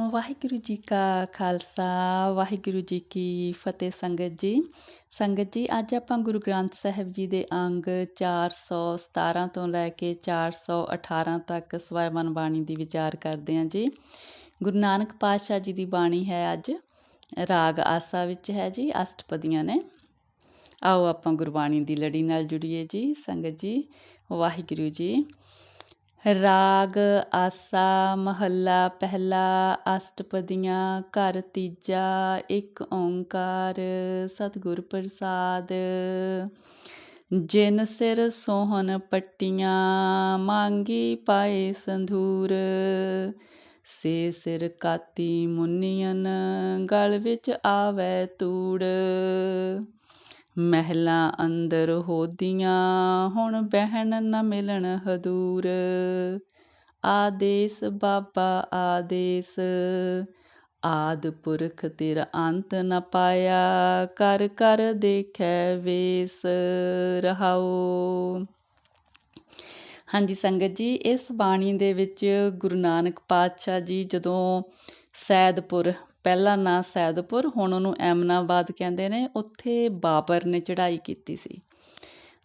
ਵਾਹਿਗੁਰੂ ਜੀ ਕਾ ਖਾਲਸਾ, ਵਾਹਿਗੁਰੂ ਜੀ ਕੀ ਫਤਿਹ ਸੰਗਤ ਜੀ। ਸੰਗਤ ਜੀ, ਅੱਜ ਆਪਾਂ ਗੁਰੂ ਗ੍ਰੰਥ ਸਾਹਿਬ ਜੀ ਦੇ ਅੰਗ 417 ਤੋਂ ਲੈ ਕੇ 418 ਤੱਕ ਸਵੈਮਨ ਬਾਣੀ ਦੀ ਵਿਚਾਰ ਕਰਦੇ ਹਾਂ ਜੀ। ਗੁਰੂ ਨਾਨਕ ਪਾਤਸ਼ਾਹ ਜੀ ਦੀ ਬਾਣੀ ਹੈ ਅੱਜ, ਰਾਗ ਆਸਾ ਵਿੱਚ ਹੈ ਜੀ, ਅਸ਼ਟਪਦੀਆਂ ਨੇ। ਆਓ ਆਪਾਂ ਗੁਰਬਾਣੀ ਦੀ ਲੜੀ ਨਾਲ ਜੁੜੀਏ ਜੀ, ਸੰਗਤ ਜੀ, ਵਾਹਿਗੁਰੂ ਜੀ। ਰਾਗ, ਆਸਾ, ਮਹੱਲਾ, ਪਹਿਲਾ, ਅਸ਼ਟਪਦੀਆਂ, ਘਰ ਤੀਜਾ, ਇੱਕ ਓੰਕਾਰ, ਸਤਿਗੁਰ ਪ੍ਰਸਾਦ। ਜਿਨ ਸਿਰ ਸੋਹਣ ਪੱਟੀਆਂ, ਮੰਗੀ ਪਾਏ ਸੰਧੂਰ। ਸੇ ਸਿਰ ਕਾਤੀ ਮੁੰਨੀਆਂ ਗਲ ਵਿੱਚ ਆਵੇ ਤੂੜ। ਮਹਿਲਾਂ ਅੰਦਰ ਹੋਦੀਆਂ, ਹੁਣ ਬਹਿਣ ਨਾ ਮਿਲਣ ਹਦੂਰ। ਆਦੇਸ ਬਾਬਾ, ਆਦੇਸ। ਆਦ ਪੁਰਖ ਤੇਰਾ ਅੰਤ ਨ ਪਾਇਆ, ਕਰ ਕਰ ਦੇਖੈ ਵੇਸ ਰਹਾਓ ਹਾਂਜੀ ਸੰਗਤ ਜੀ, ਇਸ ਬਾਣੀ ਦੇ ਵਿੱਚ ਗੁਰੂ ਨਾਨਕ ਪਾਤਸ਼ਾਹ ਜੀ ਜਦੋਂ ਸੈਦਪੁਰ ਪਹਿਲਾ ਨਾਂ ਸੈਦਪੁਰ, ਹੁਣ ਉਹਨੂੰ ਐਮਨਾਬਾਦ ਕਹਿੰਦੇ ਨੇ। ਉੱਥੇ ਬਾਬਰ ਨੇ ਚੜ੍ਹਾਈ ਕੀਤੀ ਸੀ।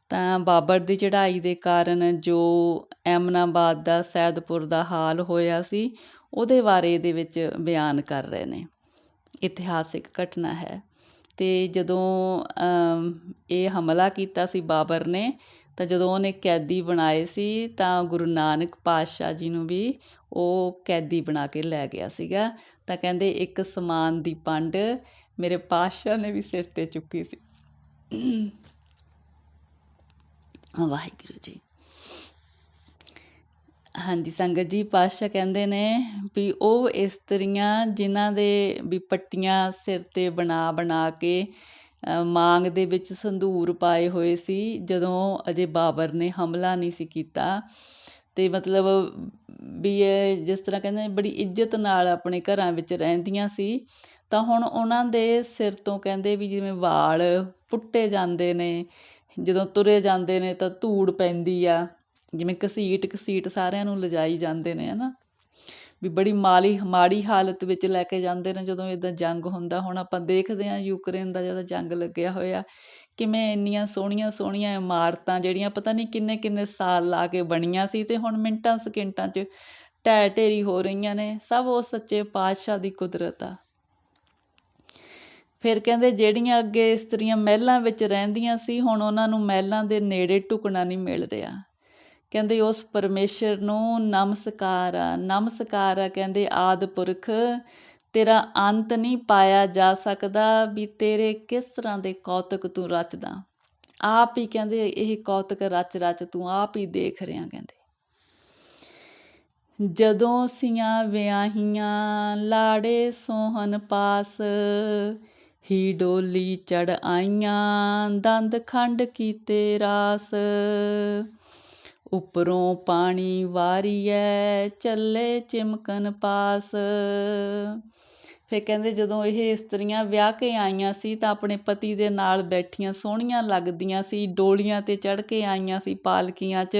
ਤਾਂ ਬਾਬਰ ਦੀ ਚੜ੍ਹਾਈ ਦੇ ਕਾਰਨ ਜੋ ਐਮਨਾਬਾਦ ਦਾ, ਸੈਦਪੁਰ ਦਾ ਹਾਲ ਹੋਇਆ ਸੀ, ਉਹਦੇ ਬਾਰੇ ਇਹਦੇ ਵਿੱਚ ਬਿਆਨ ਕਰ ਰਹੇ ਨੇ। ਇਤਿਹਾਸਿਕ ਘਟਨਾ ਹੈ। ਤੇ ਜਦੋਂ ਇਹ ਹਮਲਾ ਕੀਤਾ ਸੀ ਬਾਬਰ ਨੇ, ਤਾਂ ਜਦੋਂ ਉਹਨੇ ਕੈਦੀ ਬਣਾਏ ਸੀ, ਤਾਂ ਗੁਰੂ ਨਾਨਕ ਪਾਤਸ਼ਾਹ ਜੀ ਨੂੰ ਵੀ ਉਹ ਕੈਦੀ ਬਣਾ ਕੇ ਲੈ ਗਿਆ ਸੀਗਾ। ਤਾਂ ਕਹਿੰਦੇ ਇੱਕ ਸਮਾਨ ਦੀ ਪੰਡ ਮੇਰੇ ਪਾਸ਼ਾ ਨੇ ਵੀ ਸਿਰ ਤੇ ਚੁੱਕੀ ਸੀ। ਵਾਹਿਗੁਰੂ ਜੀ। ਹਾਂਜੀ, ਸੰਗਤ ਜੀ ਪਾਸ਼ਾ ਕਹਿੰਦੇ ਨੇ ਵੀ ਉਹ ਇਸਤਰੀਆਂ ਜਿਨ੍ਹਾਂ ਦੇ ਵੀ ਪੱਟੀਆਂ ਸਿਰ ਤੇ ਬਣਾ ਬਣਾ ਕੇ ਮਾਂਗ ਦੇ ਵਿੱਚ ਸੰਧੂਰ ਪਾਏ ਹੋਏ ਸੀ, ਜਦੋਂ ਅਜੇ ਬਾਬਰ ਨੇ ਹਮਲਾ ਨਹੀਂ ਸੀ ਕੀਤਾ ਤੇ ਮਤਲਬ ਵੀ ਇਹ ਜਿਸ ਤਰ੍ਹਾਂ ਕਹਿੰਦੇ ਬੜੀ ਇੱਜ਼ਤ ਨਾਲ ਆਪਣੇ ਘਰਾਂ ਵਿੱਚ ਰਹਿੰਦੀਆਂ ਸੀ। ਤਾਂ ਹੁਣ ਉਹਨਾਂ ਦੇ ਸਿਰ ਤੋਂ ਕਹਿੰਦੇ ਵੀ ਜਿਵੇਂ ਵਾਲ ਪੁੱਟੇ ਜਾਂਦੇ ਨੇ, ਜਦੋਂ ਤੁਰੇ ਜਾਂਦੇ ਨੇ ਤਾਂ ਧੂੜ ਪੈਂਦੀ ਆ, ਜਿਵੇਂ ਘਸੀਟ ਘਸੀਟ ਸਾਰਿਆਂ ਨੂੰ ਲਜਾਈ ਜਾਂਦੇ ਨੇ, ਹਨਾ। ਵੀ ਬੜੀ ਮਾਲੀ, ਮਾੜੀ ਹਾਲਤ ਵਿੱਚ ਲੈ ਕੇ ਜਾਂਦੇ ਨੇ ਜਦੋਂ ਇਦਾਂ ਜੰਗ ਹੁੰਦਾ। ਹੁਣ ਆਪਾਂ ਦੇਖਦੇ ਹਾਂ ਯੂਕਰੇਨ ਦਾ ਜਦੋਂ ਜੰਗ ਲੱਗਿਆ ਹੋਇਆ ਕਿਵੇਂ ਇੰਨੀਆਂ ਸੋਹਣੀਆਂ ਸੋਹਣੀਆਂ ਇਮਾਰਤਾਂ ਜਿਹੜੀਆਂ ਪਤਾ ਨਹੀਂ ਕਿੰਨੇ ਕਿੰਨੇ ਸਾਲ ਲਾ ਕੇ ਬਣੀਆਂ ਸੀ ਤੇ ਹੁਣ ਮਿੰਟਾਂ ਸਕਿੰਟਾਂ 'ਚ ਢਹਿ ਢੇਰੀ ਹੋ ਰਹੀਆਂ ਨੇ, ਸਭ ਉਹ ਸੱਚੇ ਪਾਤਸ਼ਾਹ ਦੀ ਕੁਦਰਤ ਆ। ਫਿਰ ਕਹਿੰਦੇ ਜਿਹੜੀਆਂ ਅੱਗੇ ਇਸਤਰੀਆਂ ਮਹਿਲਾਂ ਵਿੱਚ ਰਹਿੰਦੀਆਂ ਸੀ, ਹੁਣ ਉਹਨਾਂ ਨੂੰ ਮਹਿਲਾਂ ਦੇ ਨੇੜੇ ਟੁਕਣਾ ਨਹੀਂ ਮਿਲ ਰਿਹਾ। ਕਹਿੰਦੇ ਉਸ ਪਰਮੇਸ਼ਰ ਨੂੰ ਨਮਸਕਾਰ ਆ ਨਮਸਕਾਰ ਆ ਕਹਿੰਦੇ ਆਦ ਪੁਰਖ ਤੇਰਾ ਅੰਤ ਨਹੀਂ ਪਾਇਆ ਜਾ ਸਕਦਾ ਵੀ ਤੇਰੇ ਕਿਸ ਤਰ੍ਹਾਂ ਦੇ ਕੌਤਕ ਤੂੰ ਰਚਦਾ। ਆਪ ਹੀ ਕਹਿੰਦੇ ਇਹ ਕੌਤਕ ਰਚ ਰਚ ਤੂੰ ਆਪ ਹੀ ਦੇਖ ਰਿਆਂ ਕਹਿੰਦੇ। ਜਦੋਂ ਸੀਆਂ ਵਿਆਹੀਆਂ ਲਾੜੇ ਸੋਹਣ ਪਾਸ, ਹੀ ਡੋਲੀ ਚੜ ਆਈਆਂ, ਦੰਦ ਖੰਡ ਕੀਤੇ ਰਾਸ। ਉਪਰੋਂ ਪਾਣੀ ਵਾਰੀਐ, ਚੱਲੇ ਚਿਮਕਨ ਪਾਸ। ਫਿਰ ਕਹਿੰਦੇ ਜਦੋਂ ਇਹ ਇਸਤਰੀਆਂ ਵਿਆਹ ਕੇ ਆਈਆਂ ਸੀ ਤਾਂ ਆਪਣੇ ਪਤੀ ਦੇ ਨਾਲ ਬੈਠੀਆਂ ਸੋਹਣੀਆਂ ਲੱਗਦੀਆਂ ਸੀ, ਡੋਲੀਆਂ ਤੇ ਚੜ ਕੇ ਆਈਆਂ ਸੀ ਪਾਲਕੀਆਂ 'ਚ।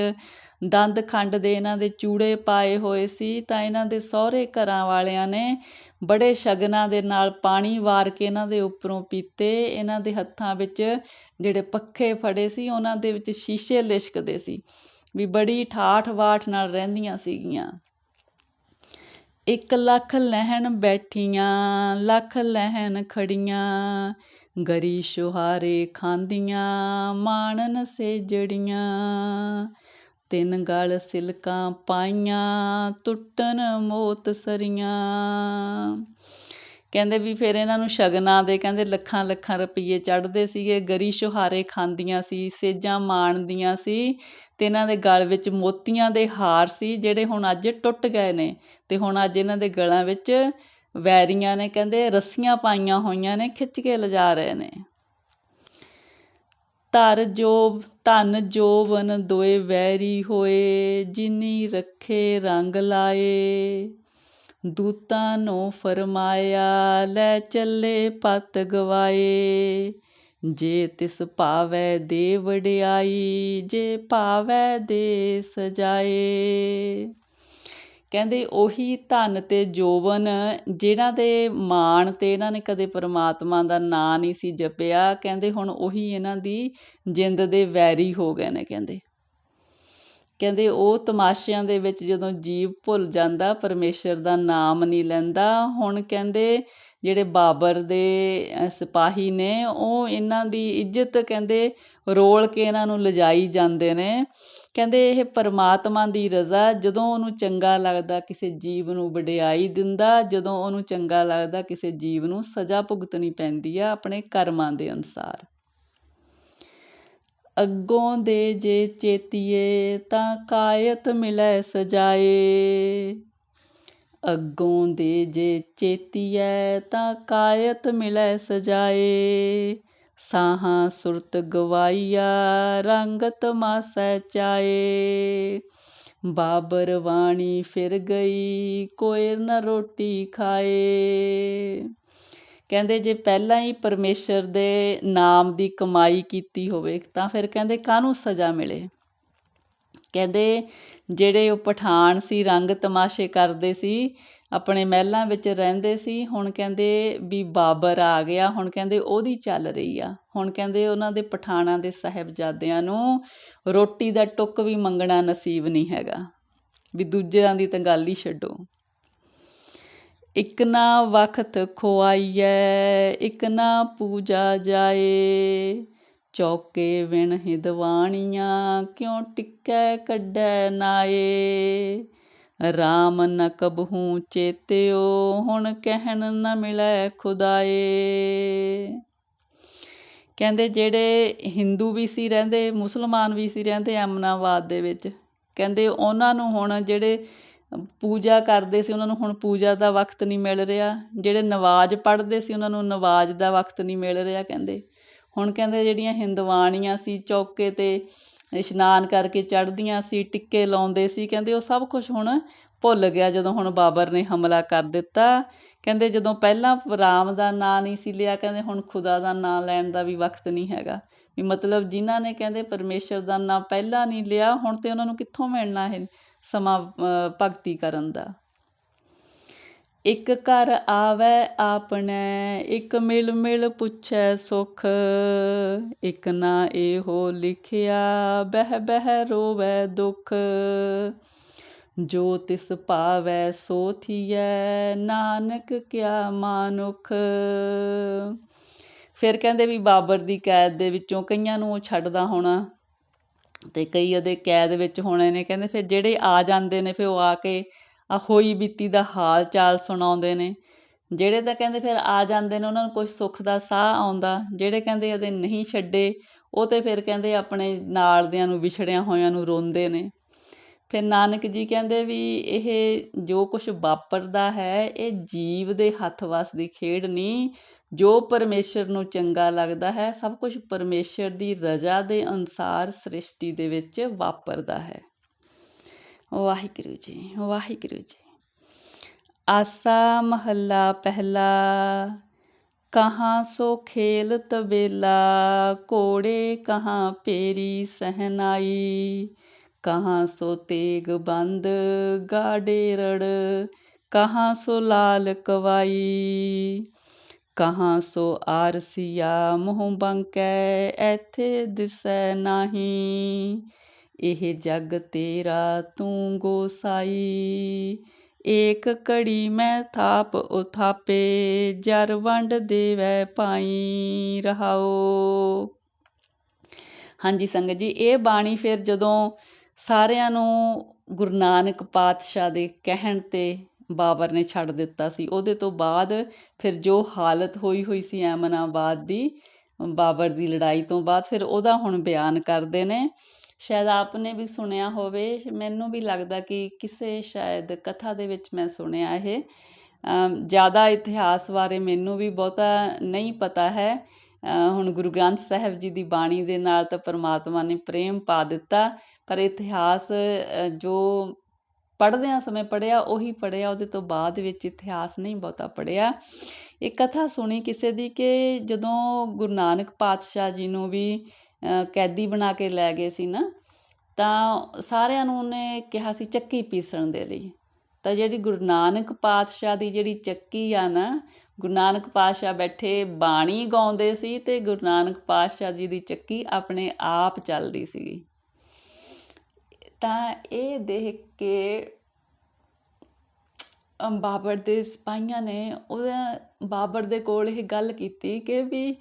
ਦੰਦ ਖੰਡ ਦੇ ਇਹਨਾਂ ਦੇ ਚੂੜੇ ਪਾਏ ਹੋਏ ਸੀ ਤਾਂ ਇਹਨਾਂ ਦੇ ਸਹੁਰੇ ਘਰਾਂ ਵਾਲਿਆਂ ਨੇ ਬੜੇ ਸ਼ਗਨਾਂ ਦੇ ਨਾਲ ਪਾਣੀ ਵਾਰ ਕੇ ਇਹਨਾਂ ਦੇ ਉੱਪਰੋਂ ਪੀਤੇ। ਇਹਨਾਂ ਦੇ ਹੱਥਾਂ ਵਿੱਚ ਜਿਹੜੇ ਪੱਖੇ ਫੜੇ ਸੀ, ਉਹਨਾਂ ਦੇ ਵਿੱਚ ਸ਼ੀਸ਼ੇ ਲਿਸ਼ਕਦੇ ਸੀ ਵੀ ਬੜੀ ਠਾਠ ਬਾਠ ਨਾਲ ਰਹਿੰਦੀਆਂ ਸੀਗੀਆਂ। ਇੱਕ ਲੱਖ ਲਹਿਣ ਬੈਠੀਆਂ, ਲੱਖ ਲਹਿਣ ਖੜੀਆਂ, ਗਰੀ ਸ਼ੁਹਾਰੇ ਖਾਂਦੀਆਂ, ਮਾਣਨ ਸੇ ਜੜੀਆਂ ਤਿੰਨ ਗਲ ਸਿਲਕਾਂ ਪਾਈਆਂ ਟੁੱਟਨ ਮੋਤ ਸਰੀਆਂ। ਕਹਿੰਦੇ ਵੀ ਫਿਰ ਇਹਨਾਂ ਨੂੰ ਸ਼ਗਨਾਂ ਦੇ ਕਹਿੰਦੇ ਲੱਖਾਂ ਲੱਖਾਂ ਰੁਪਏ ਚੜਦੇ ਸੀਗੇ, ਗਰੀ ਸ਼ੁਹਾਰੇ ਖਾਂਦੀਆਂ ਸੀ, ਸੇਜਾਂ ਮਾਣਦੀਆਂ ਸੀ ਤੇ ਇਹਨਾਂ ਦੇ ਗਲ ਵਿੱਚ ਮੋਤੀਆਂ ਦੇ ਹਾਰ ਸੀ ਜਿਹੜੇ ਹੁਣ ਅੱਜ ਟੁੱਟ ਗਏ ਨੇ ਤੇ ਹੁਣ ਅੱਜ ਇਹਨਾਂ ਦੇ ਗਲਾਂ ਵਿੱਚ ਵੈਰੀਆਂ ਨੇ ਕਹਿੰਦੇ ਰੱਸੀਆਂ ਪਾਈਆਂ ਹੋਈਆਂ ਨੇ, ਖਿੱਚ ਕੇ ਲਿਜਾ ਰਹੇ ਨੇ। ਧਰ ਜੋਬ, ਧਨ ਜੋਵਨ ਦੋਏ ਵੈਰੀ ਹੋਏ, ਜਿਨੀ ਰੱਖੇ ਰੰਗ ਲਾਏ। ਦੂਤਾਂ ਨੂੰ ਫਰਮਾਇਆ, ਲੈ ਚੱਲੇ ਪਤ ਗਵਾਏ। ਜੇ ਤਿਸ ਪਾਵੈ ਦੇ ਵਡਿਆਈ ਜੇ ਪਾਵੈ ਦੇ ਸਜਾਏ। ਕਹਿੰਦੇ ਉਹੀ ਧਨ ਤੇ ਜੋਵਨ ਜਿਨ੍ਹਾਂ ਦੇ ਮਾਣ ਤੇ ਇਹਨਾਂ ਨੇ ਕਦੇ ਪਰਮਾਤਮਾ ਦਾ ਨਾਂ ਨਹੀਂ ਸੀ ਜਪਿਆ। ਕਹਿੰਦੇ ਹੁਣ ਉਹੀ ਇਹਨਾਂ ਦੀ ਜਿੰਦ ਦੇ ਵੈਰੀ ਹੋ ਗਏ ਨੇ, ਕਹਿੰਦੇ। ਕਹਿੰਦੇ ਉਹ ਤਮਾਸ਼ਿਆਂ ਦੇ ਵਿੱਚ ਜਦੋਂ ਜੀਵ ਭੁੱਲ ਜਾਂਦਾ, ਪਰਮੇਸ਼ਰ ਦਾ ਨਾਮ ਨਹੀਂ ਲੈਂਦਾ, ਹੁਣ ਕਹਿੰਦੇ ਜਿਹੜੇ ਬਾਬਰ ਦੇ ਸਿਪਾਹੀ ਨੇ, ਉਹ ਇਹਨਾਂ ਦੀ ਇੱਜ਼ਤ ਕਹਿੰਦੇ ਰੋਲ ਕੇ ਇਹਨਾਂ ਨੂੰ ਲਿਜਾਈ ਜਾਂਦੇ ਨੇ। ਕਹਿੰਦੇ ਇਹ ਪਰਮਾਤਮਾ ਦੀ ਰਜ਼ਾ, ਜਦੋਂ ਉਹਨੂੰ ਚੰਗਾ ਲੱਗਦਾ ਕਿਸੇ ਜੀਵ ਨੂੰ ਵਡਿਆਈ ਦਿੰਦਾ, ਜਦੋਂ ਉਹਨੂੰ ਚੰਗਾ ਲੱਗਦਾ ਕਿਸੇ ਜੀਵ ਨੂੰ ਸਜ਼ਾ ਭੁਗਤਣੀ ਪੈਂਦੀ ਆ ਆਪਣੇ ਕਰਮਾਂ ਦੇ ਅਨੁਸਾਰ। ਅੱਗੋਂ ਦੇ ਜੇ ਚੇਤੀਏ ਤਾਂ ਕਾਇਤ ਮਿਲੈ ਸਜਾਏ। ਅੱਗੋਂ ਦੇ ਜੇ ਚੇਤੀਐ ਤਾਂ ਕਾਇਤ ਮਿਲੈ ਸਜਾਏ। ਸਾਹਾਂ ਸੁਰਤ ਗਵਾਈਆ ਰੰਗਤ ਮਾਸੈ ਚਾਏ। ਬਾਬਰ ਵਾਣੀ ਫਿਰ ਗਈ ਕੋਈ ਨ ਰੋਟੀ ਖਾਏ। ਕਹਿੰਦੇ ਜੇ ਪਹਿਲਾਂ ਹੀ ਪਰਮੇਸ਼ਰ ਦੇ ਨਾਮ ਦੀ ਕਮਾਈ ਕੀਤੀ ਹੋਵੇ, ਤਾਂ ਫਿਰ ਕਹਿੰਦੇ ਕਾਹਨੂੰ ਸਜ਼ਾ ਮਿਲੇ? ਕਹਿੰਦੇ ਜਿਹੜੇ ਉਹ ਪਠਾਨ ਸੀ, ਰੰਗ ਤਮਾਸ਼ੇ ਕਰਦੇ ਸੀ, ਆਪਣੇ ਮਹਿਲਾਂ ਵਿੱਚ ਰਹਿੰਦੇ ਸੀ, ਹੁਣ ਕਹਿੰਦੇ ਵੀ ਬਾਬਰ ਆ ਗਿਆ, ਹੁਣ ਕਹਿੰਦੇ ਉਹਦੀ ਚੱਲ ਰਹੀ ਆ। ਹੁਣ ਕਹਿੰਦੇ ਉਹਨਾਂ ਦੇ ਪਠਾਨਾਂ ਦੇ ਸਾਹਿਬਜ਼ਾਦਿਆਂ ਨੂੰ ਰੋਟੀ ਦਾ ਟੁੱਕ ਵੀ ਮੰਗਣਾ ਨਸੀਬ ਨਹੀਂ ਹੈਗਾ। ਵੀ ਦੂਜਿਆਂ ਦੀ ਤਾਂ ਗੱਲ ਹੀ ਛੱਡੋ। ਇਕ ਨਾ ਵਖਤ ਖੁਆਈਐ, ਇਕ ਨਾ ਪੂਜਾ ਜਾਏ। ਚੌਕੇ ਵਿਣ ਹਿਦਵਾਣੀਆਂ ਕਿਉਂ ਟਿੱਕੈ ਕੱਢੈ ਨਾਏ? ਰਾਮ ਨ ਕਬਹੂ ਚੇਤਿਓ, ਹੁਣ ਕਹਿਣ ਨ ਮਿਲੈ ਖੁਦਾਏ। ਕਹਿੰਦੇ ਜਿਹੜੇ ਹਿੰਦੂ ਵੀ ਸੀ ਰਹਿੰਦੇ, ਮੁਸਲਮਾਨ ਵੀ ਸੀ ਰਹਿੰਦੇ ਅਮਨਾਬਾਦ ਦੇ ਵਿੱਚ, ਕਹਿੰਦੇ ਉਹਨਾਂ ਨੂੰ ਹੁਣ ਜਿਹੜੇ ਪੂਜਾ ਕਰਦੇ ਸੀ ਉਹਨਾਂ ਨੂੰ, ਹੁਣ ਪੂਜਾ ਦਾ ਵਕਤ ਨਹੀਂ ਮਿਲ ਰਿਹਾ। ਜਿਹੜੇ ਨਵਾਜ਼ ਪੜ੍ਹਦੇ ਸੀ ਉਹਨਾਂ ਨੂੰ ਨਵਾਜ਼ ਦਾ ਵਕਤ ਨਹੀਂ ਮਿਲ ਰਿਹਾ ਕਹਿੰਦੇ। ਹੁਣ ਕਹਿੰਦੇ ਜਿਹੜੀਆਂ ਹਿੰਦਵਾਣੀਆਂ ਸੀ, ਚੌਕੇ ਤੇ ਇਸ਼ਨਾਨ ਕਰਕੇ ਚੜ੍ਹਦੀਆਂ ਸੀ, ਟਿੱਕੇ ਲਾਉਂਦੇ ਸੀ, ਕਹਿੰਦੇ ਉਹ ਸਭ ਕੁਝ ਹੁਣ ਭੁੱਲ ਗਿਆ ਜਦੋਂ ਹੁਣ ਬਾਬਰ ਨੇ ਹਮਲਾ ਕਰ ਦਿੱਤਾ। ਕਹਿੰਦੇ ਜਦੋਂ ਪਹਿਲਾਂ ਰਾਮ ਦਾ ਨਾਂ ਨਹੀਂ ਸੀ ਲਿਆ, ਕਹਿੰਦੇ ਹੁਣ ਖੁਦਾ ਦਾ ਨਾਂ ਲੈਣ ਦਾ ਵੀ ਵਕਤ ਨਹੀਂ ਹੈਗਾ। ਵੀ ਮਤਲਬ ਜਿਨ੍ਹਾਂ ਨੇ ਕਹਿੰਦੇ ਪਰਮੇਸ਼ਰ ਦਾ ਨਾਂ ਪਹਿਲਾਂ ਨਹੀਂ ਲਿਆ, ਹੁਣ ਤੇ ਉਹਨਾਂ ਨੂੰ ਕਿੱਥੋਂ ਮਿਲਣਾ ਹੈ ਸਮਾਂ ਭਗਤੀ ਕਰਨ ਦਾ। ਇੱਕ ਘਰ ਆਵੇ ਆਪਣੇ, ਇੱਕ ਮਿਲ ਮਿਲ ਪੁੱਛੈ ਸੁਖ, ਇੱਕ ਨਾ ਇਹੋ ਲਿਖਿਆ, ਬਹਿ ਬਹਿ ਰੋਵੇ ਦੁਖ। ਜੋ ਤਿਸ ਭਾਵੈ ਸੋ ਥੀਐ, ਨਾਨਕ ਕਿਆ ਮਾਨੁਖ। ਫਿਰ ਕਹਿੰਦੇ ਵੀ ਬਾਬਰ ਦੀ ਕੈਦ ਦੇ ਵਿੱਚੋਂ ਕਈਆਂ ਨੂੰ ਉਹ ਛੱਡਦਾ ਹੋਣਾ। ਅਤੇ ਕਈ ਉਹਦੇ ਕੈਦ ਵਿੱਚ ਹੋਣੇ ਨੇ, ਕਹਿੰਦੇ ਫਿਰ ਜਿਹੜੇ ਆ ਜਾਂਦੇ ਨੇ ਫਿਰ ਉਹ ਆ ਕੇ ਆ ਹੋਈ ਬੀਤੀ ਦਾ ਹਾਲ ਚਾਲ ਸੁਣਾਉਂਦੇ ਨੇ। ਜਿਹੜੇ ਤਾਂ ਕਹਿੰਦੇ ਫਿਰ ਆ ਜਾਂਦੇ ਨੇ, ਉਹਨਾਂ ਨੂੰ ਕੁਝ ਸੁੱਖ ਦਾ ਸਾਹ ਆਉਂਦਾ, ਜਿਹੜੇ ਕਹਿੰਦੇ ਇਹਦੇ ਨਹੀਂ ਛੱਡੇ, ਉਹ ਤੇ ਫਿਰ ਕਹਿੰਦੇ ਆਪਣੇ ਨਾਲ ਦਿਆਂ ਨੂੰ ਵਿਛੜਿਆਂ ਹੋਇਆਂ ਨੂੰ ਰੋਂਦੇ ਨੇ। ਫਿਰ ਨਾਨਕ ਜੀ ਕਹਿੰਦੇ ਵੀ ਇਹ ਜੋ ਕੁਝ ਵਾਪਰਦਾ ਹੈ, ਇਹ ਜੀਵ ਦੇ ਹੱਥ ਵਸ ਦੀ ਖੇਡ ਨਹੀਂ। ਜੋ ਪਰਮੇਸ਼ਰ ਨੂੰ ਚੰਗਾ ਲੱਗਦਾ ਹੈ, ਸਭ ਕੁਝ ਪਰਮੇਸ਼ਰ ਦੀ ਰਜ਼ਾ ਦੇ ਅਨੁਸਾਰ ਸ੍ਰਿਸ਼ਟੀ ਦੇ ਵਿੱਚ ਵਾਪਰਦਾ ਹੈ। ਵਾਹਿਗੁਰੂ ਜੀ ਵਾਹਿਗੁਰੂ ਜੀ। ਆਸਾ ਮਹੱਲਾ ਪਹਿਲਾ, ਕਹਾਂ ਸੋ ਖੇਲ ਤਬੇਲਾ ਕੋੜੇ ਕਹਾਂ ਪੇਰੀ ਸਹਨਾਈ। ਕਹਾਂ ਸੋ ਤੇਗ ਬੰਦ ਗਾੜੇ ਰੜ, ਕਹਾਂ ਸੋ ਲਾਲ ਕਵਾਈ, ਕਹਾਂ ਸੋ ਆਰਸੀਆ ਮੋਹ ਬੰਕੈ, ਐਥੇ ਦਿਸੈ ਨਹੀਂ, ਇਹ ਜਗ ਤੇਰਾ ਤੂੰ ਗੋਸਾਈ, ਏਕ ਕੜੀ ਮੈਂ ਥਾਪ ਉਥਾਪੇ, ਜਰ ਵੰਡ ਦੇਵੈ ਪਾਈ ਰਹਾਓ। ਹਾਂਜੀ ਸੰਗਤ ਜੀ, ਇਹ ਬਾਣੀ ਫਿਰ ਜਦੋਂ ਸਾਰਿਆਂ ਨੂੰ ਗੁਰੂ ਨਾਨਕ ਪਾਤਸ਼ਾਹ ਦੇ ਕਹਿਣ ਤੇ ਬਾਬਰ ਨੇ ਛੱਡ ਦਿੱਤਾ ਸੀ। ਉਹਦੇ ਤੋਂ ਬਾਅਦ ਫਿਰ ਜੋ ਹਾਲਤ ਹੋਈ ਹੋਈ ਸੀ ਐਮਨਾਬਾਦ ਦੀ, ਬਾਬਰ ਦੀ ਲੜਾਈ ਤੋਂ ਬਾਅਦ ਫਿਰ ਉਹਦਾ ਹੁਣ ਬਿਆਨ ਕਰਦੇ ਨੇ। ਸ਼ਾਇਦ ਆਪਨੇ ਵੀ ਸੁਣਿਆ ਹੋਵੇ, ਮੈਨੂੰ ਵੀ ਲੱਗਦਾ ਕਿ ਕਿਸੇ ਸ਼ਾਇਦ ਕਥਾ ਦੇ ਵਿੱਚ ਮੈਂ ਸੁਣਿਆ ਇਹ। ਜ਼ਿਆਦਾ ਇਤਿਹਾਸ ਬਾਰੇ ਮੈਨੂੰ ਵੀ ਬਹੁਤਾ ਨਹੀਂ ਪਤਾ ਹੈ। ਹੁਣ ਗੁਰੂ ਗ੍ਰੰਥ ਸਾਹਿਬ ਜੀ ਦੀ ਬਾਣੀ ਦੇ ਨਾਲ ਤਾਂ ਪਰਮਾਤਮਾ ਨੇ ਪ੍ਰੇਮ ਪਾ ਦਿੱਤਾ, ਪਰ ਇਤਿਹਾਸ ਜੋ ਪੜ੍ਹਦਿਆਂ ਸਮੇਂ ਪੜਿਆ ਉਹੀ ਪੜਿਆ ਉਹਦੇ ਤੋਂ ਬਾਅਦ ਵਿੱਚ ਇਤਿਹਾਸ ਨਹੀਂ ਬਹੁਤਾ ਪੜਿਆ ਇਹ ਕਥਾ ਸੁਣੀ ਕਿਸੇ ਦੀ ਕਿ ਜਦੋਂ ਗੁਰੂ ਨਾਨਕ ਪਾਤਸ਼ਾਹ ਜੀ ਨੂੰ ਵੀ ਕੈਦੀ ਬਣਾ ਕੇ ਲੈ ਗਏ ਸੀ ਨਾ, ਤਾਂ ਸਾਰਿਆਂ ਨੂੰ ਉਹਨੇ ਕਿਹਾ ਸੀ ਚੱਕੀ ਪੀਸਣ ਦੇ ਲਈ। ਤਾਂ ਜਿਹੜੀ ਗੁਰੂ ਨਾਨਕ ਪਾਤਸ਼ਾਹ ਦੀ ਜਿਹੜੀ ਚੱਕੀ ਆ ਨਾ, ਗੁਰੂ ਨਾਨਕ ਪਾਤਸ਼ਾਹ ਬੈਠੇ ਬਾਣੀ ਗਾਉਂਦੇ ਸੀ ਤੇ ਗੁਰੂ ਨਾਨਕ ਪਾਤਸ਼ਾਹ ਜੀ ਦੀ ਚੱਕੀ ਆਪਣੇ ਆਪ ਚੱਲਦੀ ਸੀਗੀ ਤਾਂ ਇਹ ਦੇਖ ਕੇ ਬਾਬਰ ਦੇ ਸਿਪਾਹੀਆਂ ਨੇ ਉਹਦਾ, ਬਾਬਰ ਦੇ ਕੋਲ ਇਹ ਗੱਲ ਕੀਤੀ ਕਿ ਵੀ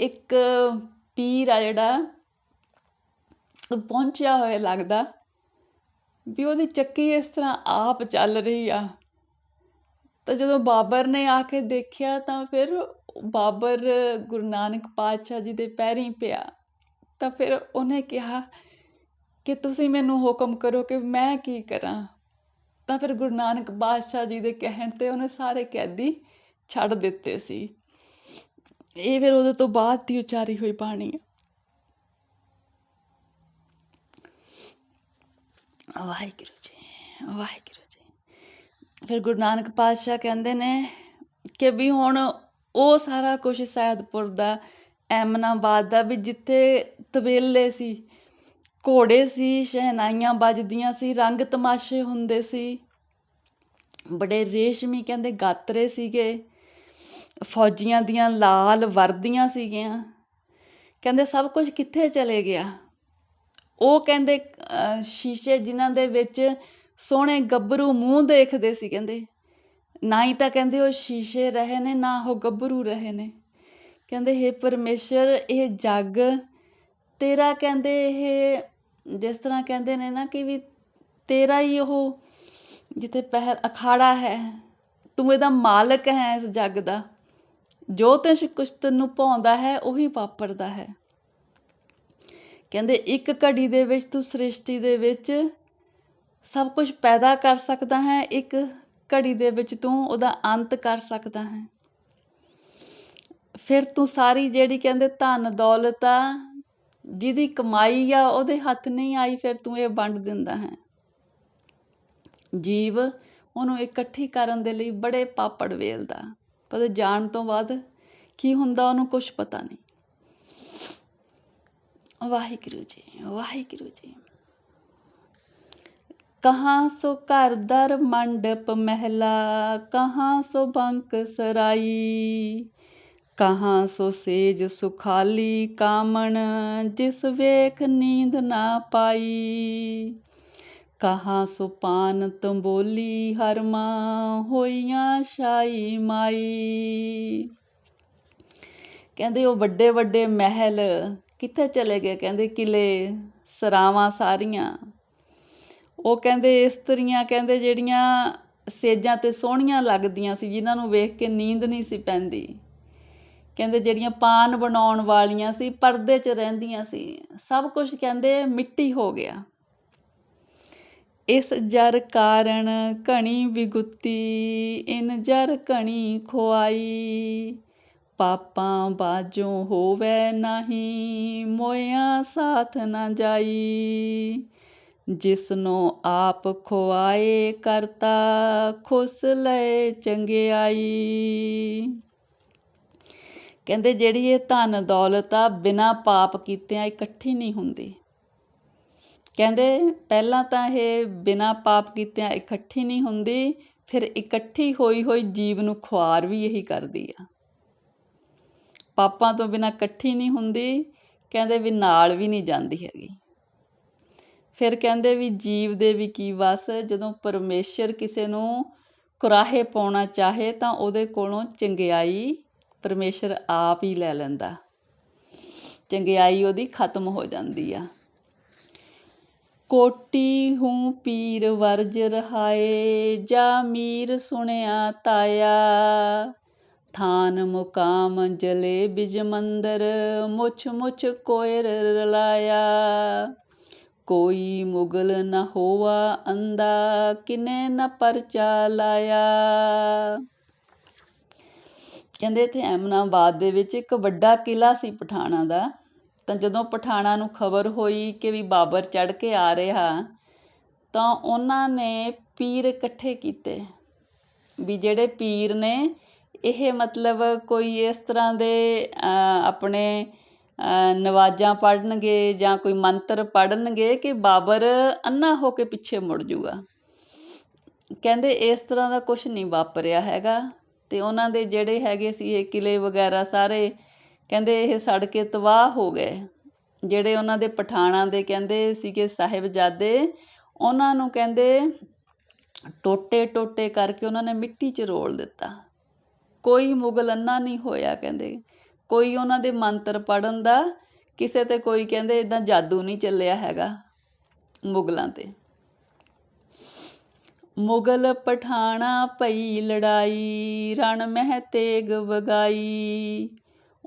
ਇੱਕ ਪੀਰ ਆ ਜਿਹੜਾ, ਉਹ ਪਹੁੰਚਿਆ ਹੋਇਆ ਲੱਗਦਾ ਵੀ ਉਹਦੀ ਚੱਕੀ ਇਸ ਤਰ੍ਹਾਂ ਆਪ ਚੱਲ ਰਹੀ ਆ। ਤਾਂ ਜਦੋਂ ਬਾਬਰ ਨੇ ਆ ਕੇ ਦੇਖਿਆ ਤਾਂ ਫਿਰ ਬਾਬਰ ਗੁਰੂ ਨਾਨਕ ਪਾਤਸ਼ਾਹ ਜੀ ਦੇ ਪੈਰੀਂ ਪਿਆ। ਤਾਂ ਫਿਰ ਉਹਨੇ ਕਿਹਾ ਕਿ ਤੁਸੀਂ ਮੈਨੂੰ ਹੁਕਮ ਕਰੋ ਕਿ ਮੈਂ ਕੀ ਕਰਾਂ। ਤਾਂ ਫਿਰ ਗੁਰੂ ਨਾਨਕ ਪਾਤਸ਼ਾਹ ਜੀ ਦੇ ਕਹਿਣ ਤੇ ਉਹਨੇ ਸਾਰੇ ਕੈਦੀ ਛੱਡ ਦਿੱਤੇ ਸੀ। ਇਹ ਫਿਰ ਉਹਦੇ ਤੋਂ ਬਾਅਦ ਦੀ ਉਚਾਰੀ ਹੋਈ ਬਾਣੀ। ਹੈ ਵਾਹਿਗੁਰੂ ਜੀ ਵਾਹਿਗੁਰੂ ਜੀ। ਫਿਰ ਗੁਰੂ ਨਾਨਕ ਪਾਤਸ਼ਾਹ ਕਹਿੰਦੇ ਨੇ ਕਿ ਵੀ ਹੁਣ ਉਹ ਸਾਰਾ ਕੁਝ ਸੈਦਪੁਰ ਦਾ, ਐਮਨਾਬਾਦ ਦਾ ਵੀ ਜਿੱਥੇ ਤਬੇਲੇ ਸੀ, ਘੋੜੇ ਸੀ, ਸ਼ਹਿਨਾਈਆਂ ਵੱਜਦੀਆਂ ਸੀ, ਰੰਗ ਤਮਾਸ਼ੇ ਹੁੰਦੇ ਸੀ। ਬੜੇ ਰੇਸ਼ਮੀ ਕਹਿੰਦੇ ਗਾਤਰੇ ਸੀਗੇ, ਫੌਜੀਆਂ ਦੀਆਂ ਲਾਲ ਵਰਦੀਆਂ ਸੀਗੀਆਂ। ਕਹਿੰਦੇ ਸਭ ਕੁਝ ਕਿੱਥੇ ਚਲੇ ਗਿਆ? ਉਹ ਕਹਿੰਦੇ ਸ਼ੀਸ਼ੇ ਜਿਨ੍ਹਾਂ ਦੇ ਵਿੱਚ ਸੋਹਣੇ ਗੱਭਰੂ ਮੂੰਹ ਦੇਖਦੇ ਸੀ ਕਹਿੰਦੇ। ਨਾ ਹੀ ਤਾਂ ਕਹਿੰਦੇ ਉਹ ਸ਼ੀਸ਼ੇ ਰਹੇ ਨੇ, ਨਾ ਉਹ ਗੱਭਰੂ ਰਹੇ ਨੇ। ਕਹਿੰਦੇ हे ਪਰਮੇਸ਼ਰ, ਇਹ ਜੱਗ, ਤੇਰਾ ਕਹਿੰਦੇ ਇਹ, ਜਿਸ ਤਰ੍ਹਾਂ ਕਹਿੰਦੇ ਨੇ ਨਾ ਕਿ ਵੀ ਤੇਰਾ ਹੀ ਉਹ ਜਿੱਥੇ ਪਹਿਰ ਅਖਾੜਾ ਹੈ, ਤੂੰ ਇਹਦਾ ਮਾਲਕ ਹੈ ਇਸ ਜੱਗ ਦਾ। ਜੋ ਤੇ ਕੁਛ ਤੈਨੂੰ ਪਾਉਂਦਾ ਹੈ, ਉਹੀ ਵਾਪਰਦਾ ਹੈ। ਕਹਿੰਦੇ ਇੱਕ ਘੜੀ ਦੇ ਵਿੱਚ ਤੂੰ ਸ੍ਰਿਸ਼ਟੀ ਦੇ ਵਿੱਚ ਸਭ ਕੁਝ ਪੈਦਾ ਕਰ ਸਕਦਾ ਹੈ, ਇੱਕ ਘੜੀ ਦੇ ਵਿੱਚ ਤੂੰ ਉਹਦਾ ਅੰਤ ਕਰ ਸਕਦਾ ਹੈ। ਫਿਰ ਤੂੰ ਸਾਰੀ ਜਿਹੜੀ ਕਹਿੰਦੇ ਧਨ ਦੌਲਤ ਆ, ਜਿਹਦੀ ਕਮਾਈ ਆ, ਉਹਦੇ ਹੱਥ ਨਹੀਂ ਆਈ, ਫਿਰ ਤੂੰ ਇਹ ਵੰਡ ਦਿੰਦਾ ਹੈ। ਜੀਵ ਉਹਨੂੰ ਇਕੱਠੀ ਕਰਨ ਦੇ ਲਈ ਬੜੇ ਪਾਪੜ ਵੇਲਦਾ। ਪਰ ਜਾਣ ਤੋਂ ਬਾਅਦ ਕੀ ਹੁੰਦਾ ਉਹਨੂੰ ਕੁਝ ਪਤਾ ਨਹੀਂ। ਵਾਹਿਗੁਰੂ ਜੀ ਵਾਹਿਗੁਰੂ ਜੀ। ਕਹਾਂ ਸੋ ਘਰ ਦਰ ਮੰਡਪ ਮਹਿਲਾ, ਕਹਾਂ ਸੋ ਬੰਕ ਸਰਾਈ, ਕਹਾਂ ਸੋ ਸੇਜ ਸੁਖਾਲੀ ਕਾਮਣ, ਜਿਸ ਵੇਖ ਨੀਂਦ ਨਾ ਪਾਈ। ਕਹਾਂ ਸੋ ਪਾਨ ਤੰਬੋਲੀ ਹਰਮਾ, ਹੋਈਆਂ ਸ਼ਾਈ ਮਾਈ। ਕਹਿੰਦੇ ਉਹ ਵੱਡੇ ਵੱਡੇ ਮਹਿਲ ਕਿੱਥੇ ਚਲੇ ਗਏ? ਕਹਿੰਦੇ ਕਿਲੇ ਸਰਾਵਾਂ ਸਾਰੀਆਂ। ਉਹ ਕਹਿੰਦੇ ਇਸਤਰੀਆਂ, ਕਹਿੰਦੇ ਜਿਹੜੀਆਂ ਸੇਜਾਂ ਤੇ ਸੋਹਣੀਆਂ ਲੱਗਦੀਆਂ ਸੀ, ਜਿਨ੍ਹਾਂ ਨੂੰ ਵੇਖ ਕੇ ਨੀਂਦ ਨਹੀਂ ਸੀ ਪੈਂਦੀ। ਕਹਿੰਦੇ ਜਿਹੜੀਆਂ ਪਾਨ ਬਣਾਉਣ ਵਾਲੀਆਂ ਸੀ, ਪਰਦੇ 'ਚ ਰਹਿੰਦੀਆਂ ਸੀ। ਸਭ ਕੁਝ ਕਹਿੰਦੇ ਮਿੱਟੀ ਹੋ ਗਿਆ। ਇਸ ਜਰ ਕਾਰਨ ਘਣੀ ਵਿਗੁੱਤੀ, ਇਨ ਜਰ ਘਣੀ ਖੁਆਈ। ਪਾਪਾਂ ਬਾਝੋਂ ਹੋਵੇ ਨਹੀਂ, ਮੋਇਆ ਸਾਥ ਨਾ ਜਾਈ। ਜਿਸਨੂੰ ਆਪ ਖੁਆਏ ਕਰਤਾ, ਖੁਸ ਲੈ ਚੰਗਿਆਈ। ਕਹਿੰਦੇ ਜਿਹੜੀ ਇਹ ਧਨ ਦੌਲਤ ਆ, ਬਿਨਾ ਪਾਪ ਕੀਤਿਆਂ ਇਕੱਠੀ ਨਹੀਂ ਹੁੰਦੀ। ਕਹਿੰਦੇ ਪਹਿਲਾਂ ਤਾਂ ਇਹ ਬਿਨਾ ਪਾਪ ਕੀਤਿਆਂ ਇਕੱਠੀ ਨਹੀਂ ਹੁੰਦੀ, ਫਿਰ ਇਕੱਠੀ ਹੋਈ ਹੋਈ ਜੀਵ ਨੂੰ ਖੁਆਰ ਵੀ ਇਹੀ ਕਰਦੀ ਆ। ਪਾਪਾਂ ਤੋਂ ਬਿਨਾ ਇਕੱਠੀ ਨਹੀਂ ਹੁੰਦੀ, ਕਹਿੰਦੇ ਵੀ ਨਾਲ ਵੀ ਨਹੀਂ ਜਾਂਦੀ ਹੈਗੀ। ਫਿਰ ਕਹਿੰਦੇ ਵੀ ਜੀਵ ਦੇ ਵੀ ਕੀ ਵਸ, ਜਦੋਂ ਪਰਮੇਸ਼ਰ ਕਿਸੇ ਨੂੰ ਕੁਰਾਹੇ ਪਾਉਣਾ ਚਾਹੇ ਤਾਂ ਉਹਦੇ ਕੋਲੋਂ ਚੰਗਿਆਈ ਪਰਮੇਸ਼ਰ ਆਪ ਹੀ ਲੈ ਲੈਂਦਾ। ਚੰਗਿਆਈ ਉਹਦੀ ਖਤਮ ਹੋ ਜਾਂਦੀ ਆ। ਕੋਟੀ ਹੂੰ ਪੀਰ ਵਰਜ ਰਹਾਏ, ਜਾ ਮੀਰ ਸੁਣਿਆ ਤਾਇਆ। ਥਾਨ ਮੁਕਾਮ, ਜਲੇ, ਬਿਜ ਮੰਦਰ, ਮੁਛ ਮੁਛ ਕੋਇਰ ਰਲਾਇਆ। ਕੋਈ ਮੁਗਲ ਨ ਹੋਵਾ ਅੰਦਾ ਕਿਨੇ ਨ ਪਰਚਾ ਲਾਇਆ। ਕਹਿੰਦੇ ਇੱਥੇ ਐਮਨਾਬਾਦ ਦੇ ਵਿੱਚ ਇੱਕ ਵੱਡਾ ਕਿਲਾ ਸੀ ਪਠਾਣਾ ਦਾ। ਤਾਂ ਜਦੋਂ ਪਠਾਣਾ ਨੂੰ ਖਬਰ ਹੋਈ ਕਿ ਵੀ ਬਾਬਰ ਚੜ ਕੇ ਆ ਰਿਹਾ, ਤਾਂ ਉਹਨਾਂ ਨੇ ਪੀਰ ਇਕੱਠੇ ਕੀਤੇ। ਵੀ ਜਿਹੜੇ ਪੀਰ ਨੇ ਇਹ ਮਤਲਬ ਕੋਈ ਇਸ ਤਰ੍ਹਾਂ ਦੇ ਆਪਣੇ ਨਵਾਜ਼ਾਂ ਪੜ੍ਹਨਗੇ ਜਾਂ ਕੋਈ ਮੰਤਰ ਪੜ੍ਹਨਗੇ ਕਿ ਬਾਬਰ ਅੰਨਾ ਹੋ ਕੇ ਪਿੱਛੇ ਮੁੜ ਜੂਗਾ? ਕਹਿੰਦੇ ਇਸ ਤਰ੍ਹਾਂ ਦਾ ਕੁਝ ਨਹੀਂ ਵਾਪਰਿਆ ਹੈਗਾ ਤੇ ਉਹਨਾਂ ਦੇ ਜਿਹੜੇ ਹੈਗੇ ਸੀ ਇਹ ਕਿਲੇ ਵਗੈਰਾ ਸਾਰੇ, ਕਹਿੰਦੇ ਇਹ ਸੜ ਕੇ ਤਬਾਹ ਹੋ ਗਏ। ਜਿਹੜੇ ਉਹਨਾਂ ਦੇ ਪਠਾਣਾਂ ਦੇ ਕਹਿੰਦੇ ਸੀਗੇ ਸਾਹਿਬਜ਼ਾਦੇ, ਉਹਨਾਂ ਨੂੰ ਕਹਿੰਦੇ ਟੋਟੇ ਟੋਟੇ ਕਰਕੇ ਉਹਨਾਂ ਨੇ ਮਿੱਟੀ 'ਚ ਰੋਲ ਦਿੱਤਾ। ਕੋਈ ਮੁਗਲ ਅੰਨਾ ਨਹੀਂ ਹੋਇਆ, ਕਹਿੰਦੇ। ਕੋਈ ਉਹਨਾਂ ਦੇ ਮੰਤਰ ਪੜਨ ਦਾ, ਕਿਸੇ ਤੇ ਕੋਈ ਕਹਿੰਦੇ ਇਦਾਂ ਜਾਦੂ ਨਹੀਂ ਚੱਲਿਆ ਹੈਗਾ ਮੁਗਲਾਂ ਤੇ। ਮੁਗਲ ਪਠਾਣਾ ਪਈ ਲੜਾਈ, ਰਣ ਮਹਿ ਤੇਗ ਵਗਾਈ।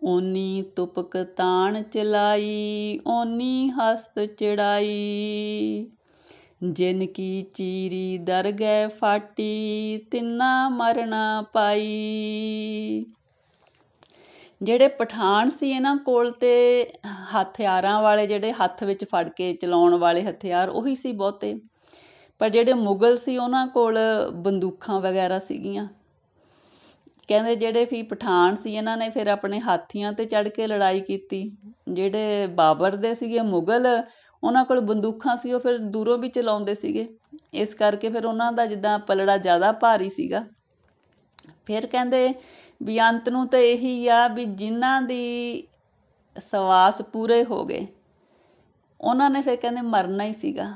ਓਨੀ ਤੁਪਕ ਤਾਣ ਚਲਾਈ, ਓਨੀ ਹਸਤ ਚੜਾਈ। ਜਿਨ ਕੀ ਚੀਰੀ ਦਰ ਗਏ ਫਾਟੀ, ਤਿੰਨਾ ਮਰਨਾ ਪਾਈ। ਜਿਹੜੇ ਪਠਾਨ ਸੀ ਇਹਨਾਂ ਕੋਲ ਤੇ ਹਥਿਆਰਾਂ ਵਾਲੇ, ਜਿਹੜੇ ਹੱਥ ਵਿੱਚ ਫੜ ਕੇ ਚਲਾਉਣ ਵਾਲੇ ਹਥਿਆਰ, ਉਹੀ ਸੀ ਬਹੁਤੇ। ਪਰ ਜਿਹੜੇ ਮੁਗਲ ਸੀ ਉਹਨਾਂ ਕੋਲ ਬੰਦੂਕਾਂ ਵਗੈਰਾ ਸੀਗੀਆਂ। ਕਹਿੰਦੇ ਜਿਹੜੇ ਵੀ ਪਠਾਨ ਸੀ ਇਹਨਾਂ ਨੇ ਫਿਰ ਆਪਣੇ ਹਾਥੀਆਂ ਤੇ ਚੜ ਕੇ ਲੜਾਈ ਕੀਤੀ। ਜਿਹੜੇ ਬਾਬਰ ਦੇ ਸੀਗੇ ਮੁਗਲ ਉਹਨਾਂ ਕੋਲ ਬੰਦੂਕਾਂ ਸੀ, ਉਹ ਫਿਰ ਦੂਰੋਂ ਵੀ ਚਲਾਉਂਦੇ ਸੀਗੇ। ਇਸ ਕਰਕੇ ਫਿਰ ਉਹਨਾਂ ਦਾ ਜਿੱਦਾਂ ਪਲੜਾ ਜ਼ਿਆਦਾ ਭਾਰੀ ਸੀਗਾ। ਫਿਰ ਕਹਿੰਦੇ ਵੀ ਅੰਤ ਨੂੰ ਤਾਂ ਇਹੀ ਆ ਵੀ ਜਿਨ੍ਹਾਂ ਦੀ ਸਵਾਸ ਪੂਰੇ ਹੋ ਗਏ, ਉਹਨਾਂ ਨੇ ਫਿਰ ਕਹਿੰਦੇ ਮਰਨਾ ਹੀ ਸੀਗਾ।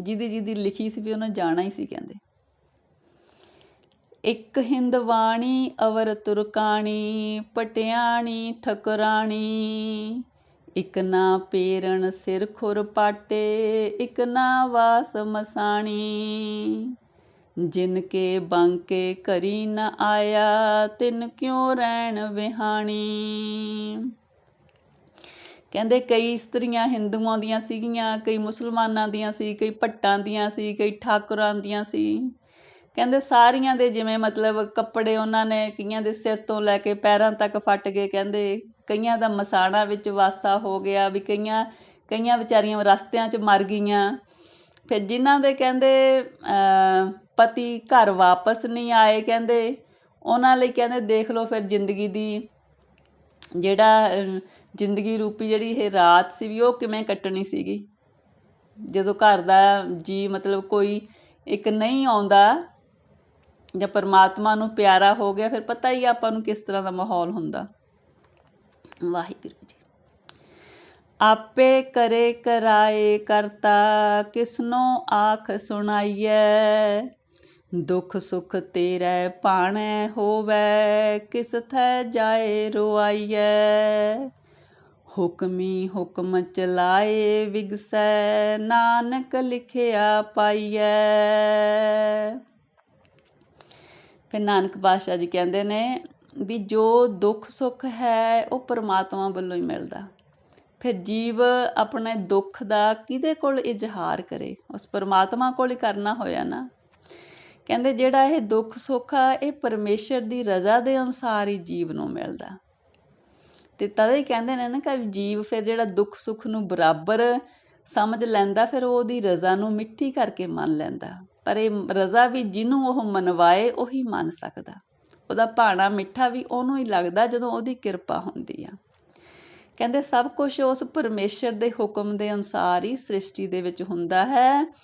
ਜਿਹਦੀ ਜਿਹਦੀ ਲਿਖੀ ਸੀ ਵੀ ਉਹਨੇ ਜਾਣਾ ਹੀ ਸੀ ਕਹਿੰਦੇ। ਇੱਕ ਹਿੰਦਵਾਣੀ ਅਵਰ ਤੁਰਕਾਣੀ ਪਟਿਆਣੀ, ਠਕਰਾਣੀ। ਇਕ ਨਾ ਪੇਰਣ ਸਿਰ ਖੁਰ ਪਾਟੇ, ਇਕ ਨਾ ਵਾਸ ਮਸਾਣੀ। ਜਿਨ ਕੇ ਬੰਕੇ ਕਰੀ ਨ ਆਇਆ, ਤਿਨ ਕਿਉ ਰਹਿਣ ਵਿਹਾਣੀ। ਕਹਿੰਦੇ ਕਈ ਇਸਤਰੀਆਂ ਹਿੰਦੂਆਂ ਦੀਆਂ ਸੀਗੀਆਂ, ਕਈ ਮੁਸਲਮਾਨਾਂ ਦੀਆਂ ਸੀ, ਕਈ ਭੱਟਾਂ ਦੀਆਂ ਸੀ, ਕਈ ਠਾਕੁਰਾਂ ਦੀਆਂ ਸੀ। ਕਹਿੰਦੇ ਸਾਰੀਆਂ ਦੇ ਜਿਵੇਂ ਮਤਲਬ ਕੱਪੜੇ ਉਹਨਾਂ ਨੇ ਕਈਆਂ ਦੇ ਸਿਰ ਤੋਂ ਲੈ ਕੇ ਪੈਰਾਂ ਤੱਕ ਫਟ ਗਏ, ਕਹਿੰਦੇ ਕਈਆਂ ਦਾ ਮਸਾਣਾ ਵਿੱਚ ਵਾਸਾ ਹੋ ਗਿਆ ਵੀ ਕਈਆਂ ਕਈਆਂ ਵਿਚਾਰੀਆਂ ਰਸਤਿਆਂ 'ਚ ਮਰ ਗਈਆਂ। ਫਿਰ ਜਿਨ੍ਹਾਂ ਦੇ ਕਹਿੰਦੇ ਪਤੀ ਘਰ ਵਾਪਸ ਨਹੀਂ ਆਏ, ਕਹਿੰਦੇ ਉਹਨਾਂ ਲਈ ਕਹਿੰਦੇ ਦੇਖ ਲਓ ਫਿਰ ਜ਼ਿੰਦਗੀ ਦੀ ਜਿਹੜਾ ਜ਼ਿੰਦਗੀ ਰੂਪੀ ਜਿਹੜੀ ਇਹ ਰਾਤ ਸੀ ਵੀ ਉਹ ਕਿਵੇਂ ਕੱਟਣੀ ਸੀਗੀ। ਜਦੋਂ ਘਰ ਦਾ ਜੀ ਮਤਲਬ ਕੋਈ ਇੱਕ ਨਹੀਂ ਆਉਂਦਾ ਜਾਂ ਪਰਮਾਤਮਾ ਨੂੰ ਪਿਆਰਾ ਹੋ ਗਿਆ, ਫਿਰ ਪਤਾ ਹੀ ਆਪਾਂ ਨੂੰ ਕਿਸ ਤਰ੍ਹਾਂ ਦਾ ਮਾਹੌਲ ਹੁੰਦਾ। ਵਾਹਿਗੁਰੂ ਜੀ। ਆਪੇ ਕਰੇ ਕਰਾਏ ਕਰਤਾ, ਕਿਸਨੋ ਆਖ ਸੁਣਾਈਐ। ਦੁਖ ਸੁਖ ਤੇਰੇ ਪਾਣੇ ਹੋਵੇ, ਕਿਸ ਥੈ ਜਾਏ ਰੋਆਈਐ। ਹੁਕਮੀ ਹੁਕਮ ਚਲਾਏ ਵਿਗਸੈ, ਨਾਨਕ ਲਿਖਿਆ ਪਾਈਐ। ਫਿਰ ਨਾਨਕ ਪਾਤਸ਼ਾਹ ਜੀ ਕਹਿੰਦੇ ਨੇ ਵੀ ਜੋ ਦੁੱਖ ਸੁੱਖ ਹੈ, ਉਹ ਪਰਮਾਤਮਾ ਵੱਲੋਂ ਹੀ ਮਿਲਦਾ। ਫਿਰ ਜੀਵ ਆਪਣੇ ਦੁੱਖ ਦਾ ਕਿਹਦੇ ਕੋਲ ਇਜ਼ਹਾਰ ਕਰੇ? ਉਸ ਪਰਮਾਤਮਾ ਕੋਲ ਹੀ ਕਰਨਾ ਹੋਇਆ ਨਾ। ਕਹਿੰਦੇ ਜਿਹੜਾ ਇਹ ਦੁੱਖ ਸੁੱਖ ਆ, ਇਹ ਪਰਮੇਸ਼ਰ ਦੀ ਰਜ਼ਾ ਦੇ ਅਨੁਸਾਰ ਹੀ ਜੀਵ ਨੂੰ ਮਿਲਦਾ। ਤੇ ਤਦ ਹੀ ਕਹਿੰਦੇ ਨੇ ਨਾ ਕਿ ਜੀਵ ਫਿਰ ਜਿਹੜਾ ਦੁੱਖ ਸੁੱਖ ਨੂੰ ਬਰਾਬਰ ਸਮਝ ਲੈਂਦਾ, ਫਿਰ ਉਹਦੀ ਰਜ਼ਾ ਨੂੰ ਮਿੱਠੀ ਕਰਕੇ ਮੰਨ ਲੈਂਦਾ। ਪਰ ਇਹ ਰਜ਼ਾ ਵੀ ਜਿਹਨੂੰ ਉਹ ਮਨਵਾਏ, ਉਹੀ ਮੰਨ ਸਕਦਾ। ਉਹਦਾ ਭਾਣਾ ਮਿੱਠਾ ਵੀ ਉਹਨੂੰ ਹੀ ਲੱਗਦਾ ਜਦੋਂ ਉਹਦੀ ਕਿਰਪਾ ਹੁੰਦੀ ਆ। ਕਹਿੰਦੇ, ਸਭ ਕੁਝ ਉਸ ਪਰਮੇਸ਼ਰ ਦੇ ਹੁਕਮ ਦੇ ਅਨੁਸਾਰ ਹੀ ਸ੍ਰਿਸ਼ਟੀ ਦੇ ਵਿੱਚ ਹੁੰਦਾ ਹੈ।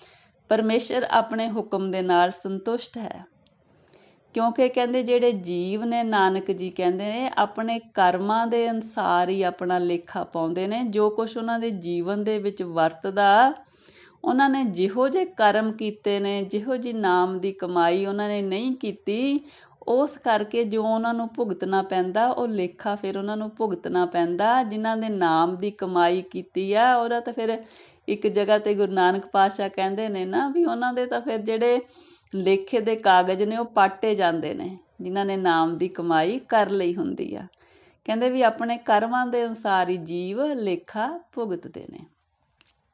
ਪਰਮੇਸ਼ਰ ਆਪਣੇ ਹੁਕਮ ਦੇ ਨਾਲ ਸੰਤੁਸ਼ਟ ਹੈ। ਕਿਉਂਕਿ ਕਹਿੰਦੇ, ਜਿਹੜੇ ਜੀਵ ਨੇ, ਨਾਨਕ ਜੀ ਕਹਿੰਦੇ ਨੇ, ਆਪਣੇ ਕਰਮਾਂ ਦੇ ਅਨਸਾਰ ਹੀ ਆਪਣਾ ਲੇਖਾ ਪਾਉਂਦੇ ਨੇ। ਜੋ ਕੁਝ ਉਹਨਾਂ ਦੇ ਜੀਵਨ ਦੇ ਵਿੱਚ ਵਰਤਦਾ ਉਹਨਾਂ ਨੇ ਜਿਹੋ ਜੇ ਕਰਮ ਕੀਤੇ ਨੇ, ਜਿਹੋ ਜੀ ਨਾਮ ਦੀ ਕਮਾਈ ਉਹਨਾਂ ਨੇ ਨਹੀਂ ਕੀਤੀ, ਉਸ ਕਰਕੇ ਜੋ ਉਹਨਾਂ ਨੂੰ ਭੁਗਤਣਾ ਪੈਂਦਾ, ਉਹ ਲੇਖਾ ਫਿਰ ਉਹਨਾਂ ਨੂੰ ਭੁਗਤਣਾ ਪੈਂਦਾ, ਜਿਨ੍ਹਾਂ ਦੇ ਨਾਮ ਦੀ ਕਮਾਈ ਕੀਤੀ ਆ। ਉਹਦਾ ਤਾਂ ਫਿਰ ਇੱਕ ਜਗ੍ਹਾ ਤੇ ਗੁਰੂ ਨਾਨਕ ਪਾਤਸ਼ਾਹ ਕਹਿੰਦੇ ਨੇ ਨਾ ਵੀ ਉਹਨਾਂ ਦੇ ਤਾਂ ਫਿਰ ਜਿਹੜੇ ਲੇਖੇ ਦੇ ਕਾਗਜ਼ ਨੇ, ਉਹ ਪਾਟੇ ਜਾਂਦੇ ਨੇ, ਜਿਨ੍ਹਾਂ ਨੇ ਨਾਮ ਦੀ ਕਮਾਈ ਕਰ ਲਈ ਹੁੰਦੀ ਆ। ਕਹਿੰਦੇ ਵੀ ਆਪਣੇ ਕਰਮਾਂ ਦੇ ਅਨੁਸਾਰ ਹੀ ਜੀਵ ਲੇਖਾ ਭੁਗਤਦੇ ਨੇ।